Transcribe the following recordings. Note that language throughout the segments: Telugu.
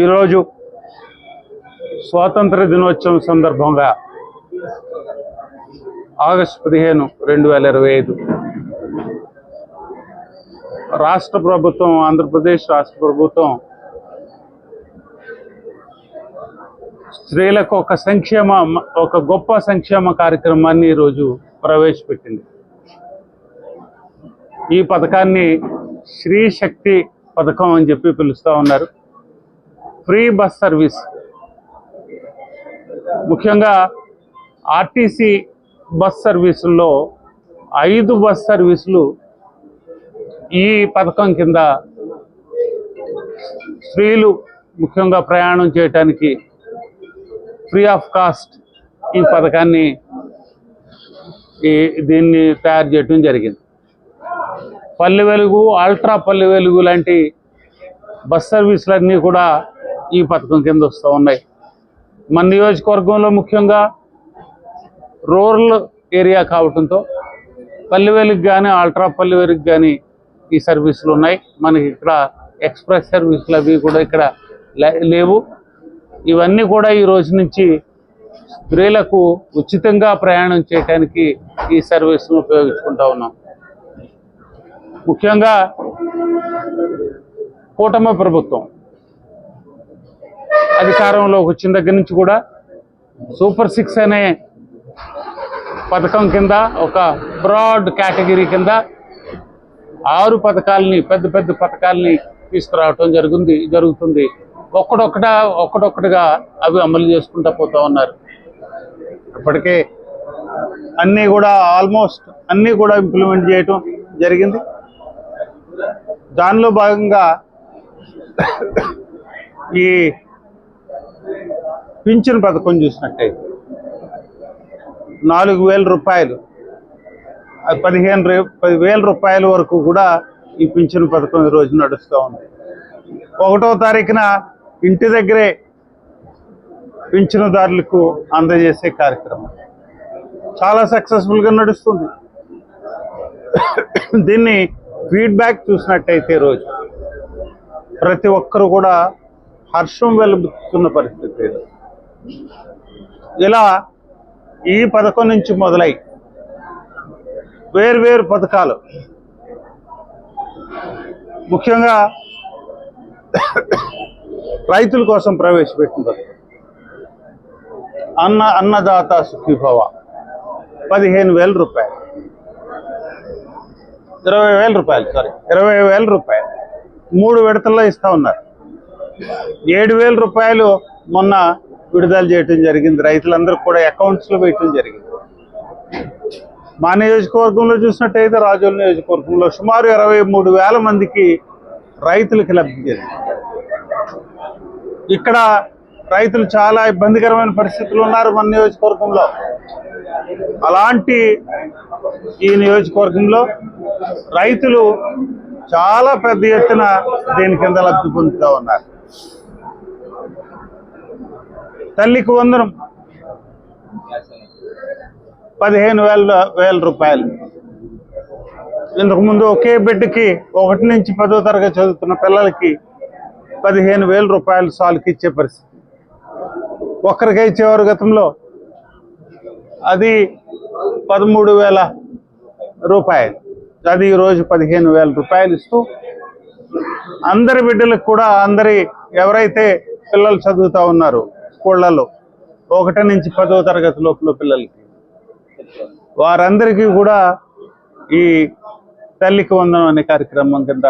ఈరోజు స్వాతంత్ర దినోత్సవం సందర్భంగా ఆగస్టు పదిహేను రెండు వేల ఇరవై ఐదు. రాష్ట్ర ప్రభుత్వం ఆంధ్రప్రదేశ్ రాష్ట్ర ప్రభుత్వం స్త్రీలకు ఒక సంక్షేమ ఒక గొప్ప సంక్షేమ కార్యక్రమాన్ని ఈరోజు ప్రవేశపెట్టింది. ఈ పథకాన్ని స్త్రీ శక్తి పథకం అని చెప్పి పిలుస్తూ ఉన్నారు. Free bus service. ముఖ్యంగా ఆర్టీసీ బస్ సర్వీసుల్లో ఐదు బస్ సర్వీసులు ఈ పథకం కింద స్త్రీలు ముఖ్యంగా ప్రయాణం చేయటానికి ఫ్రీ ఆఫ్ కాస్ట్ ఈ పథకాన్ని ఈ దీన్ని తయారు చేయడం జరిగింది. పల్లె వెలుగు అల్ట్రా పల్లె వెలుగు లాంటి బస్ సర్వీసులన్నీ కూడా ఈ పథకం కింద వస్తూ ఉన్నాయి. మన నియోజకవర్గంలో ముఖ్యంగా రూరల్ ఏరియా కావడంతో పల్లె కానీ అల్ట్రా పల్లె కానీ ఈ సర్వీసులు ఉన్నాయి. మనకి ఇక్కడ ఎక్స్ప్రెస్ సర్వీసులు అవి కూడా ఇక్కడ లే- లేవు. ఇవన్నీ కూడా ఈ రోజు నుంచి స్త్రీలకు ఉచితంగా ప్రయాణం చేయడానికి ఈ సర్వీసును ఉపయోగించుకుంటా ఉన్నాం. ముఖ్యంగా కూటమి ప్రభుత్వం అధికారంలోకి వచ్చిన దగ్గర నుంచి కూడా సూపర్ సిక్స్ అనే పథకం కింద ఒక బ్రాడ్ కేటగిరీ కింద ఆరు పథకాలని పెద్ద పెద్ద పథకాలని తీసుకురావటం జరుగుతుంది జరుగుతుంది. ఒక్కడొక్కట ఒక్కడొక్కటిగా అవి అమలు చేసుకుంటూ పోతా ఉన్నారు. ఇప్పటికే అన్నీ కూడా ఆల్మోస్ట్ అన్నీ కూడా ఇంప్లిమెంట్ చేయటం జరిగింది. దానిలో భాగంగా ఈ పింఛన్ పథకం చూసినట్టయితే నాలుగు వేల రూపాయలు పదిహేను రే పదివేల రూపాయల వరకు కూడా ఈ పింఛన్ పథకం ఈరోజు నడుస్తూ ఉంది. ఒకటో తారీఖున ఇంటి దగ్గరే పింఛనుదారులకు అందజేసే కార్యక్రమం. చాలా సక్సెస్ఫుల్గా నడుస్తుంది. దీన్ని ఫీడ్బ్యాక్ చూసినట్టయితే రోజు ప్రతి ఒక్కరు కూడా హర్షం వెలుపుతున్న పరిస్థితి. ఇలా ఈ పథకం నుంచి మొదలై వేర్వేరు పథకాలు. ముఖ్యంగా రైతుల కోసం ప్రవేశపెట్టిన అన్న అన్నదాత సుఖీభవ. పదిహేను వేల రూపాయలు. ఇరవై వేల రూపాయలు సారీ ఇరవై వేల రూపాయలు. మూడు విడతల్లో ఇస్తా ఉన్నారు. ఏడు వేల రూపాయలు మొన్న విడుదల చేయటం జరిగింది. రైతులందరూ కూడా అకౌంట్స్లో వేయటం జరిగింది. మా నియోజకవర్గంలో చూసినట్టయితే రాజోల నియోజకవర్గంలో సుమారు ఇరవై మూడు వేల మందికి రైతులకి లబ్ధి జరిగింది. ఇక్కడ రైతులు చాలా ఇబ్బందికరమైన పరిస్థితులు ఉన్నారు మన నియోజకవర్గంలో. అలాంటి ఈ నియోజకవర్గంలో రైతులు చాలా పెద్ద ఎత్తున దీని కింద లబ్ధి పొందుతూ ఉన్నారు. తల్లికి వందనం. పదిహేను వేల వేల రూపాయలు. ఇంతకుముందు ఒకే బిడ్డకి ఒకటి నుంచి పదో తరగతి చదువుతున్న పిల్లలకి పదిహేను వేల రూపాయలు సాల్కి ఇచ్చే పరిస్థితి. ఒక్కరికే ఇచ్చేవారు గతంలో అది పదమూడు వేల రూపాయలు. అది ఈరోజు పదిహేను వేల రూపాయలు ఇస్తూ అందరి బిడ్డలకు కూడా అందరి ఎవరైతే పిల్లలు చదువుతూ ఉన్నారో స్కూళ్ళలో ఒకటి నుంచి పదో తరగతి లోపల పిల్లలకి. వారందరికీ కూడా ఈ తల్లికి వందనం అనే కార్యక్రమం కింద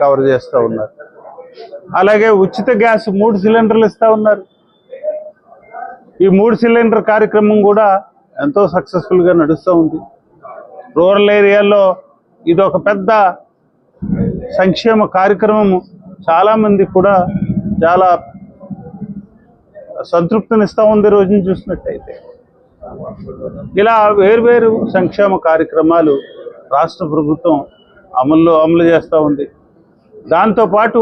కవర్ చేస్తూ ఉన్నారు. అలాగే ఉచిత గ్యాస్ మూడు సిలిండర్లు ఇస్తూ ఉన్నారు. ఈ మూడు సిలిండర్ కార్యక్రమం కూడా ఎంతో సక్సెస్ఫుల్గా నడుస్తూ ఉంది. రూరల్ ఏరియాలో ఇది ఒక పెద్ద సంక్షేమ కార్యక్రమము. చాలామంది కూడా చాలా సంతృప్తినిస్తూ ఉంది రోజుని చూసినట్టయితే. ఇలా వేర్వేరు సంక్షేమ కార్యక్రమాలు రాష్ట్ర ప్రభుత్వం అమల్లో అమలు చేస్తూ ఉంది. దాంతోపాటు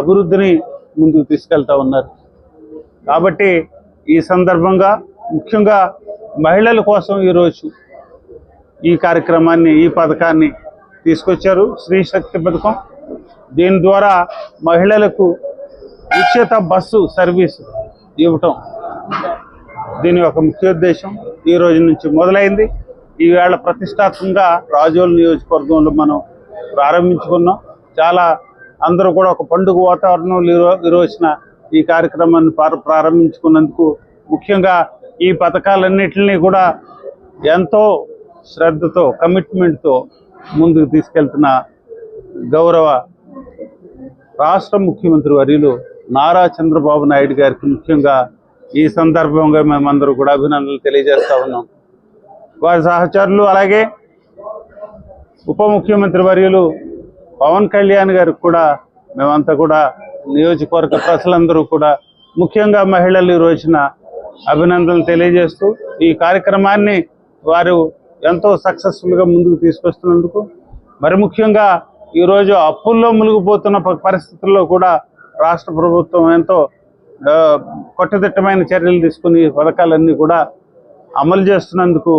అభివృద్ధిని ముందుకు తీసుకెళ్తా ఉన్నారు. కాబట్టి ఈ సందర్భంగా ముఖ్యంగా మహిళల కోసం ఈరోజు ఈ కార్యక్రమాన్ని ఈ పథకాన్ని తీసుకొచ్చారు స్త్రీ శక్తి పథకం. దీని ద్వారా మహిళలకు ఉచిత బస్సు సర్వీస్ ఇవ్వటం. దీని యొక్క ముఖ్యోద్దేశం ఈ రోజు నుంచి మొదలైంది. ఈవేళ ప్రతిష్టాత్మకంగా రాజోలు నియోజకవర్గంలో మనం ప్రారంభించుకున్నాం. చాలా అందరూ కూడా ఒక పండుగ వాతావరణంలో ఈరోజున ఈ ఈ కార్యక్రమాన్ని ప్రారంభించుకున్నందుకు ముఖ్యంగా ఈ పథకాలన్నింటినీ కూడా ఎంతో శ్రద్ధతో కమిట్మెంట్తో ముందుకు తీసుకెళ్తున్న గౌరవ రాష్ట్ర ముఖ్యమంత్రి వర్యులు నారా చంద్రబాబు నాయుడు గారికి ముఖ్యంగా ఈ సందర్భంగా మేమందరూ కూడా అభినందనలు తెలియజేస్తా ఉన్నాం. వారి సహచరులు అలాగే ఉప ముఖ్యమంత్రి వర్యులు పవన్ కళ్యాణ్ గారికి కూడా మేమంతా కూడా నియోజకవర్గ ప్రజలందరూ కూడా ముఖ్యంగా మహిళలు ఈ రోజున అభినందనలు తెలియజేస్తూ ఈ కార్యక్రమాన్ని వారు ఎంతో సక్సెస్ఫుల్గా ముందుకు తీసుకొస్తున్నందుకు మరి ముఖ్యంగా ఈరోజు అప్పుల్లో మునిగిపోతున్న పరిస్థితుల్లో కూడా రాష్ట్ర ప్రభుత్వం ఎంతో ఆ, కట్టుదిట్టమైన చర్యలు తీసుకుని పథకాలన్నీ కూడా అమలు చేస్తున్నందుకు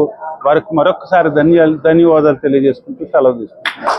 వారికి మరొకసారి ధన్యాలు ధన్యవాదాలు తెలియజేసుకుంటూ సెలవు తీసుకుంటున్నాను.